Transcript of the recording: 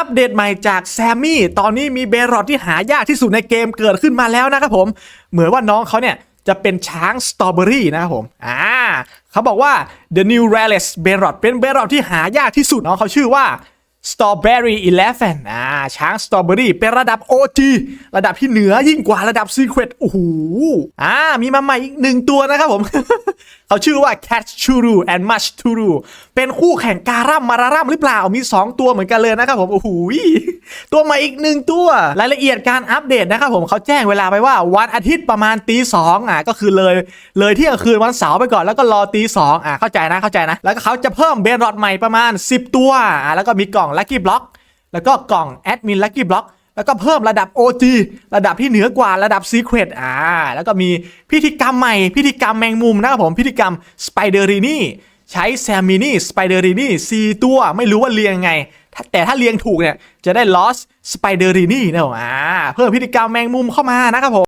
อัปเดตใหม่จากแซมมี่ ตอนนี้มีเบรอดที่หายากที่สุดในเกมเกิดขึ้นมาแล้วนะครับผม เหมือนว่าน้องเขาเนี่ยจะเป็นช้างสตรอเบอรี่นะครับผม อ่า เขาบอกว่า the new rarest b e r o t เป็นเบรอดที่หายากที่สุดน้องเขาชื่อว่า Strawberry 11อ่าช้างสตรอเบอรี่เป็นระดับ OG ระดับที่เหนือยิ่งกว่าระดับ Secret โอ้โหอ่ามีมาใหม่อีกหนึ่งตัวนะครับผม เขาชื่อว่า Cat Churu and Much Churu เป็นคู่แข่งการัมมารารัมหรือเปล่า มี 2 ตัวเหมือนกันเลยนะครับผม โอ้โหตัวใหม่อีกหนึ่งตัว รายละเอียดการอัปเดตนะครับผมเขาแจ้งเวลาไปว่าวันอาทิตย์ประมาณตีสองอะก็คือเลยเลยเที่ยงคืนวันเสาร์ไปก่อนแล้วก็รอตีสองอะเข้าใจนะเข้าใจนะ แล้วก็เขาจะเพิ่มเบนรอดใหม่ประมาณ 10 ตัวอะแล้วก็มีกล่อง Lucky Block แล้วก็กล่องแอดมิน Lucky Block แล้วก็เพิ่มระดับ OG ระดับที่เหนือกว่าระดับ Secret อ่าแล้วก็มีพิธีกรรมใหม่ พิธีกรรมแมงมุมนะครับผมพิธีกรรม Spiderini ใช้แซมมินี่ Spiderini 4ตัวไม่รู้ว่าเรียงไง แต่ถ้าเรียงถูกเนี่ย จะได้ Lost Spiderini นะผมอ่าเพิ่มพิธีกรรมแมงมุมเข้ามานะครับผม